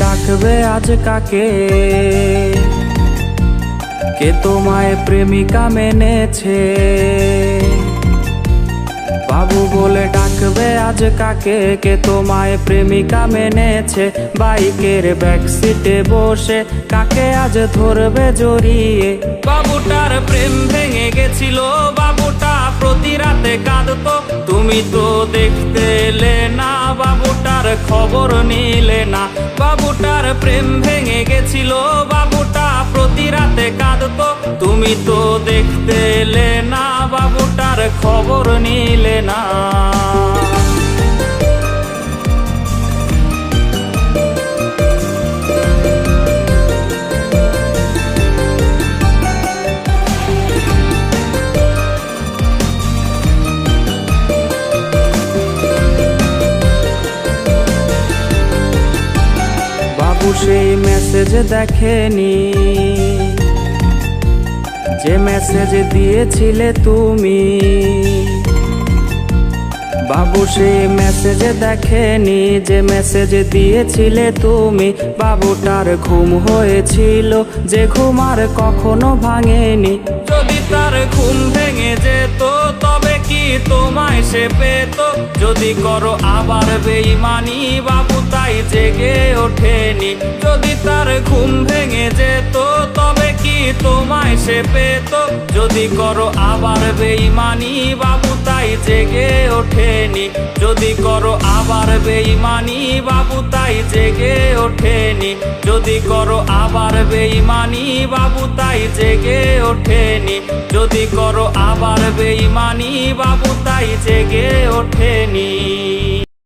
ডাকবে আজ কাকে? কে তোমায় প্রেমিকা মেনেছে? বাবু বলে ডাকবে আজ কাকে? কে তোমায় প্রেমিকা মেনেছে? বাইকের ব্যাক সিটে বসে কাকে আজ ধরবে জড়িয়ে? বাবুটার প্রেম ভেঙে গেছিল, বাবুটা প্রতি রাতে কাঁদতো। তুমি তো দেখতে এলে না, বাবুটার খবর নিলে না। প্রেম ভেঙে গেছিল, বাবুটা। প্রতি রাতে কাঁদতো, তুমি তো দেখতে এলে না, বাবুটার খবর নিলে না। সেই মেসেজ দেখেনি। যে মেসেজ দিয়েছিলে তুমি। বাবু সেই মেসেজ দেখেনি, যে মেসেজ দিয়েছিলে তুমি। বাবুটার ঘুম হয়েছিল, যে ঘুম আর কখনো ভাঙেনি। যদি তার ঘুম ভেঙে যেত সে পেত। যদি করো আবার বেইমানি বাবু তাই জেগে ওঠেনি। যদি তার ঘুম ভেঙে যেত তোমায় সে পেত। যদি করো আবার বেইমানি বাবু, তাই জেগে ওঠেনি। যদি করো আবার বেইমানি বাবু, তাই জেগে ওঠেনি। যদি করো আবার বেইমানি বাবু, তাই জেগে ওঠেনি। যদি করো আবার বেইমানি বাবু, তাই জেগে ওঠেনি।